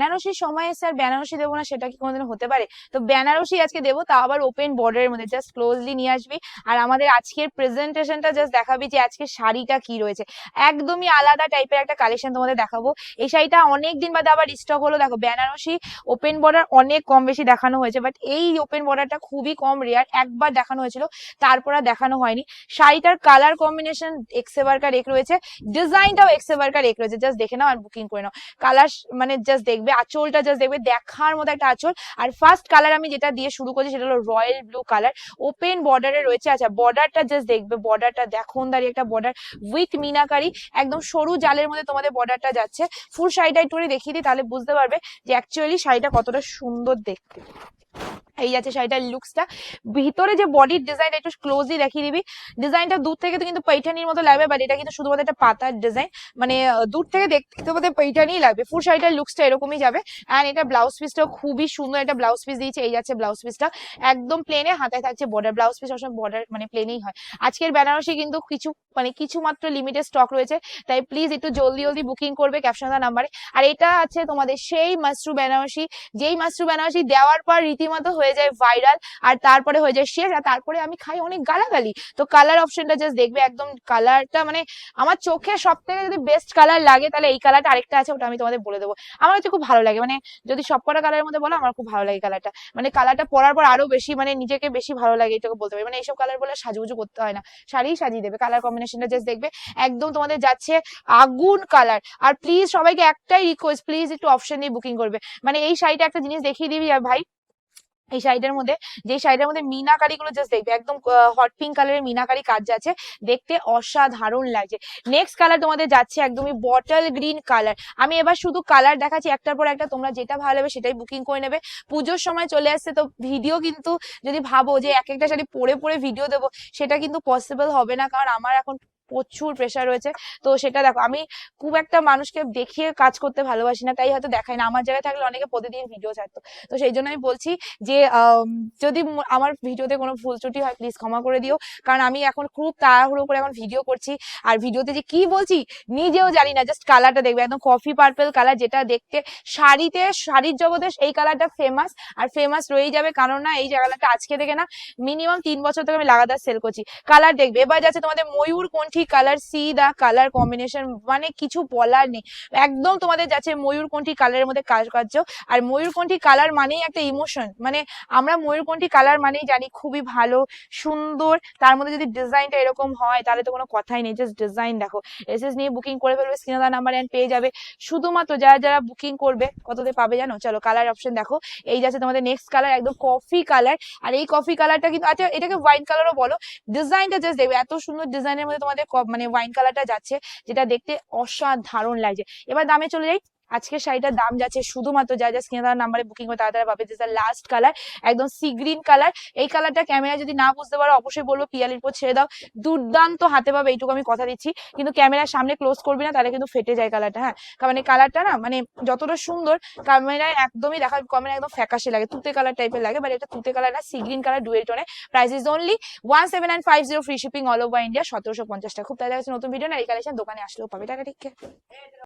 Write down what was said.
বেনারসির সময় এসে আর বেনারসি দেবো না, সেটা কি কোনোদিন হতে পারে? তো বেনারসি আজকে দেবো তা আবার ওপেন বর্ডারের মধ্যে জাস্ট ক্লোজলি নিয়ে আসবি। আর আমাদের আজকের প্রেজেন্টেশনটা জাস্ট দেখাবি যে আজকে শাড়িটা কি রয়েছে। একদমই আলাদা টাইপের একটা কালেকশন তোমাদের দেখাবো। এই শাড়িটা অনেক দিন বাদে আবার স্টক হলো। দেখো, বেনারসি ওপেন বর্ডার অনেক কম বেশি দেখানো হয়েছে বাট এই ওপেন বর্ডারটা খুবই কম রেয়ার একবার দেখানো হয়েছিল, তারপর আর দেখানো হয়নি। শাড়িটার কালার কম্বিনেশন এক্সেবারকার এক রয়েছে। ডিজাইনটাও এক্সেবারকার এক রয়েছে। জাস্ট দেখে নাও আর বুকিং করে নাও। কালার মানে জাস্ট দেখবে। আঁচলটা জাস্ট দেখবে দেখার মতো একটা আঁচল। আর ফার্স্ট কালার আমি যেটা দিয়ে শুরু করছি সেটা হলো রয়্যাল ব্লু কালার ওপেন বর্ডারে রয়েছে আচ্ছা বর্ডারটা জাস্ট দেখবে বর্ডারটা দেখুন, দাঁড়িয়ে একটা বর্ডার উইথ মিনাকারি। একদম সরু জালের মধ্যে তোমাদের বর্ডারটা যাচ্ছে। ফুল শাড়িটা একটু দেখিয়ে দিই, তাহলে বুঝতে পারবে যে অ্যাকচুয়ালি শাড়িটা কতটা সুন্দর দেখতে। এই আছে শাড়িটার লুকসটা ভিতরে যে বডির ডিজাইন একটু ক্লোজলি দেখিয়ে দিবি। ডিজাইনটা দূর থেকে তো কিন্তু পৈঠানির মতো লাগবে বাট এটা কিন্তু শুধুমাত্র একটা পাতার ডিজাইন মানে দূর থেকে দেখতে তোমাদের পৈঠানি লাগবে। ফুল শাড়িটার লুকসটা এরকমই যাবে। অ্যান্ড এটা ব্লাউজ পিসটাও খুবই সুন্দর একটা ব্লাউজ পিস দিয়েছে। এই যাচ্ছে ব্লাউজ পিসটা একদম প্লেনে হাতায় থাকছে বর্ডার ব্লাউজ পিস সবসময় বর্ডার মানে প্লেনেই হয়। আজকের বেনারসি কিন্তু কিছু মানে কিছু মাত্র লিমিটেড স্টক রয়েছে। তাই প্লিজ একটু জলদি জলদি বুকিং করবে ক্যাপশন নাম্বারে আর এটা আছে তোমাদের সেই মাসরু বেনারসি। যেই মাসরু বেনারসি দেওয়ার পর রীতিমতো হয়ে যায় ভাইরাল আর তারপরে হয়ে যায় শেষ আর তারপরে আমি খাই অনেক গালাগালি। তো কালার অপশনটা জাস্ট দেখবে একদম কালারটা মানে আমার চোখে সব থেকে যদি বেস্ট কালার লাগে তাহলে এই কালারটা আরেকটা আছে ওটা আমি তোমাদের বলে দেবো। আমার হচ্ছে খুব ভালো লাগে মানে যদি সবকটা কালারের মধ্যে বলো আমার খুব ভালো লাগে কালারটা মানে কালারটা পরার পর আরও বেশি মানে নিজেকে বেশি ভালো লাগে এটাকে বলতে পারি। মানে এইসব কালার বলে সাজুগুজু করতে হয় না। শাড়ি সাজিয়ে দেবে কালার কম্বিনেশনটা জাস্ট দেখবে। একদম তোমাদের যাচ্ছে আগুন কালার আর প্লিজ সবাইকে একটাই রিকোয়েস্ট প্লিজ একটু অপশন দিয়ে বুকিং করবে। মানে এই শাড়িটা একটা জিনিস দেখিয়ে দিবি, ভাই। এই শাড়িটার মধ্যে, যে শাড়িটার মধ্যে মিনাকারি গুলো জাস্ট দেখবে, একদম হট পিঙ্ক কালারের মিনাকারি কাজ যাচ্ছে দেখতে অসাধারণ লাগছে। নেক্সট কালার তোমাদের যাচ্ছে একদমই বটল গ্রিন কালার আমি এবার শুধু কালার দেখাচ্ছি, একটার পর একটা তোমরা যেটা ভালো লাগবে সেটাই বুকিং করে নেবে। পুজোর সময় চলে আসছে তো ভিডিও কিন্তু যদি ভাবো যে এক একটা শাড়ি পরে পরে ভিডিও দেবো, সেটা কিন্তু পসিবল হবে না, কারণ আমার এখন প্রচুর প্রেশার রয়েছে। তো সেটা দেখো, আমি খুব একটা মানুষকে দেখিয়ে কাজ করতে ভালোবাসি না, তাই হয়তো দেখাই না। আমার জায়গায় থাকলে অনেকে প্রতিদিন ভিডিও ছাড়তো। তো সেই জন্য আমি বলছি যে যদি আমার ভিডিওতে কোনো ভুল ত্রুটি হয় প্লিজ ক্ষমা করে দিও। কারণ আমি এখন খুব তাড়াহুড়ো করে এখন ভিডিও করছি। আর ভিডিওতে যে কি বলছি, নিজেও জানি না জাস্ট কালারটা দেখবে। একদম কফি পার্পেল কালার যেটা দেখতে, শাড়িতে, শাড়ির জগতে এই কালারটা ফেমাস আর ফেমাস রয়েই যাবে, কারণ না, এই কালারটা আজকে থেকে না মিনিমাম তিন বছর থেকে আমি লাগাতার সেল করছি। কালার দেখবে। এবার যাচ্ছে তোমাদের ময়ূর কণ্ঠী colour see the colour combination মানে কিছু বলার নেই। একদম তোমাদের যাচ্ছে ময়ূরকণ্ঠী কালারের মধ্যে কাজ কার্য আর ময়ূরকণ্ঠী কালার মানেই একটা ইমোশন মানে আমরা ময়ূরকণ্ঠী কালার মানেই জানি খুবই ভালো, সুন্দর। তার মধ্যে যদি ডিজাইনটা এরকম হয়, তাহলে তো কোনো কথাই নেই। জাস্ট ডিজাইন দেখো। এসএস নিয়ে বুকিং করে ফেলবে স্ক্রিনে নাম্বার এন্ড পেয়ে যাবে। শুধুমাত্র যারা যারা বুকিং করবে, কততে পাবে জানো? চলো কালার অপশন দেখো। এই যাচ্ছে তোমাদের নেক্সট কালার একদম কফি কালার আর এই কফি কালারটা কিন্তু আচ্ছা এটাকে ওয়াইন কালারও বলো। ডিজাইনটা জাস্ট দেখবে। এত সুন্দর ডিজাইনের মধ্যে তোমাদের মানে ওয়াইন কালারটা যাচ্ছে যেটা দেখতে অসাধারণ লাগছে। এবার দামে চলে যাই। আজকের শাড়িটার দাম যাচ্ছে শুধুমাত্র যা যা স্ক্রিনে নাম্বারে বুকিং করে তারা পাবে। দিস লাস্ট কালার একদম সি গ্রিন কালার এই কালারটা ক্যামেরা যদি না বুঝতে পারো, অবশ্যই বলব পিয়ালির উপর ছেড়ে দাও। দুর্দান্ত হাতে পাবে, এইটুকু আমি কথা দিচ্ছি। কিন্তু ক্যামেরার সামনে ক্লোজ করবি না, তাহলে কিন্তু ফেটে যায় কালারটা হ্যাঁ? কারণ এই কালারটা না মানে যতটা সুন্দর ক্যামেরায় একদমই দেখা ক্যামেরা একদম ফ্যাকাশে লাগে, তুতে কালার টাইপের লাগে বাট এটা তুতে কালার না sea green colour dual টোনে price is only one seven nine five zero free shipping all over India সতেরোশো পঞ্চাশ টাকা। খুব তাড়াতাড়ি নতুন ভিডিও না, এই কালেকশন দোকানে আসলেও পাবে। টাকা ঠিক